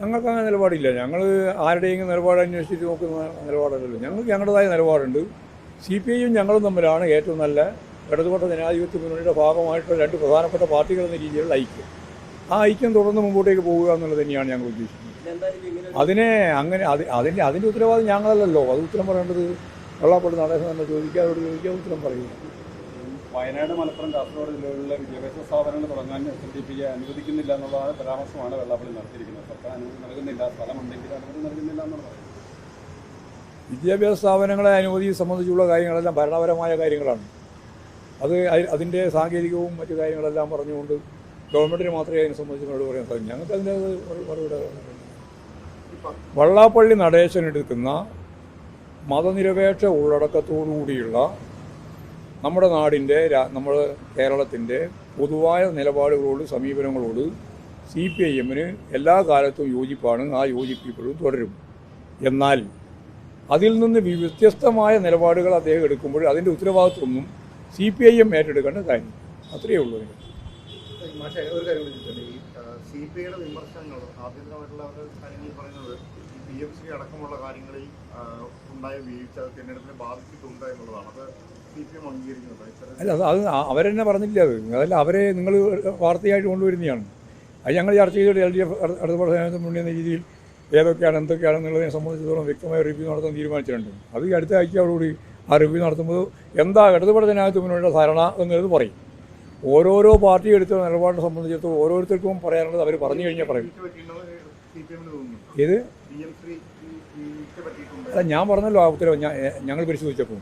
ഞങ്ങൾക്ക് അങ്ങനെ നിലപാടില്ല. ഞങ്ങൾ ആരുടെയെങ്കിലും നിലപാട് അന്വേഷിച്ചിട്ട് നോക്കുന്ന നിലപാടല്ലല്ലോ. ഞങ്ങൾക്ക് ഞങ്ങളുടേതായ നിലപാടുണ്ട്. സി പി ഐയും ഞങ്ങളും തമ്മിലാണ് ഏറ്റവും നല്ല ഇടതുപക്ഷ ജനാധിപത്യ മുന്നണിയുടെ ഭാഗമായിട്ടുള്ള രണ്ട് പ്രധാനപ്പെട്ട പാർട്ടികൾ എന്ന രീതിയിലുള്ള ഐക്യം. ആ ഐക്യം തുടർന്ന് മുമ്പോട്ടേക്ക് പോവുക എന്നുള്ളത് തന്നെയാണ് ഞങ്ങൾ ഉദ്ദേശിക്കുന്നത്. അതിനെ അങ്ങനെ അത് അതിന്റെ അതിന്റെ ഉത്തരവാദിത്വം ഞങ്ങളല്ലല്ലോ. അത് ഉത്തരം പറയേണ്ടത് വെള്ളാപ്പള്ളി നടേശൻ തന്നെ ചോദിക്കുക അവരോട് ചോദിക്കുക ഉത്തരം പറയും വയനാട് മലപ്പുറം കാസർഗോഡ് ജില്ലകളിലെ വിദ്യാഭ്യാസ സ്ഥാപനങ്ങൾ തുടങ്ങാൻ എസ് എൻ ഡി പി അനുവദിക്കുന്നില്ല എന്നുള്ളതാണ് പരാമർശമാണ് വെള്ളാപ്പള്ളി നടത്തിയിരിക്കുന്നത്. സർക്കാർ അനുമതി നൽകുന്നില്ല സ്ഥലമുണ്ടെങ്കിൽ അനുമതി നൽകുന്നില്ല എന്നുള്ളത്. വിദ്യാഭ്യാസ സ്ഥാപനങ്ങളെ അനുമതി സംബന്ധിച്ചുള്ള കാര്യങ്ങളെല്ലാം ഭരണപരമായ കാര്യങ്ങളാണ്. അത് അതിന്റെ സാങ്കേതികവും മറ്റു കാര്യങ്ങളെല്ലാം പറഞ്ഞുകൊണ്ട് ഗവൺമെന്റിന് മാത്രമേ അതിനെ സംബന്ധിച്ച് മറുപടി പറയാൻ സാധിക്കും. ഞങ്ങൾക്ക് അതിന്റെ മറുപടി വള്ളാപ്പള്ളി നടേശനെടുക്കുന്ന മതനിരപേക്ഷ ഉള്ളടക്കത്തോടുകൂടിയുള്ള നമ്മുടെ നാടിന്റെ നമ്മൾ കേരളത്തിന്റെ പൊതുവായ നിലപാടുകളോട് സമീപനങ്ങളോട് സി പി ഐ എമ്മിന് എല്ലാ കാലത്തും യോജിപ്പാണ് ആ യോജിപ്പ് ഇപ്പോഴും തുടരും. എന്നാൽ അതിൽ നിന്ന് വ്യത്യസ്തമായ നിലപാടുകൾ അദ്ദേഹം എടുക്കുമ്പോൾ അതിന്റെ ഉത്തരവാദിത്വമൊന്നും സി പി ഐ എം ഏറ്റെടുക്കേണ്ട കാര്യം. അത്രയേ ഉള്ളൂ അതിന്. ഒരു കാര്യം ഈ പറയുന്നത് അടക്കമുള്ള കാര്യങ്ങളിൽ ഉണ്ടായ വീഴ്ച തിരഞ്ഞെടുപ്പിനെ ബാധിച്ചിട്ടുണ്ട് എന്നുള്ളതാണ്. അത് അല്ല അത് അവരെന്നെ പറഞ്ഞില്ല അത്. അതല്ല അവരെ നിങ്ങൾ വാർത്തയായിട്ട് കൊണ്ടുവരുന്നതാണ്. അത് ഞങ്ങൾ ചർച്ച ചെയ്തിട്ട് എൽ ഡി എഫ് അടുത്ത പ്രധാനമന്ത്രി മുന്നേ എന്ന രീതിയിൽ ഏതൊക്കെയാണ് എന്തൊക്കെയാണ് എന്നുള്ളതിനെ സംബന്ധിച്ചിടത്തോളം വ്യക്തമായ റിവ്യൂ നടത്താൻ തീരുമാനിച്ചിട്ടുണ്ട്. അത് ഈ അടുത്ത ആഴ്ചയോടുകൂടി ആ റിവ്യൂ നടത്തുമ്പോൾ എന്താ ഇടതുപടത്തിനകത്ത് മുന്നിലുള്ള ധാരണ എന്നുള്ളത് പറയും. ഓരോരോ പാർട്ടി എടുത്ത നിലപാടിനെ സംബന്ധിച്ചിടത്തോളം ഓരോരുത്തർക്കും പറയാനുള്ളത് അവർ പറഞ്ഞു കഴിഞ്ഞാൽ പറയും. ഇത് അല്ല ഞാൻ പറഞ്ഞല്ലോ ആ ഉത്തരവ്. ഞാൻ ഞങ്ങൾ പരിശോധിച്ചപ്പോൾ.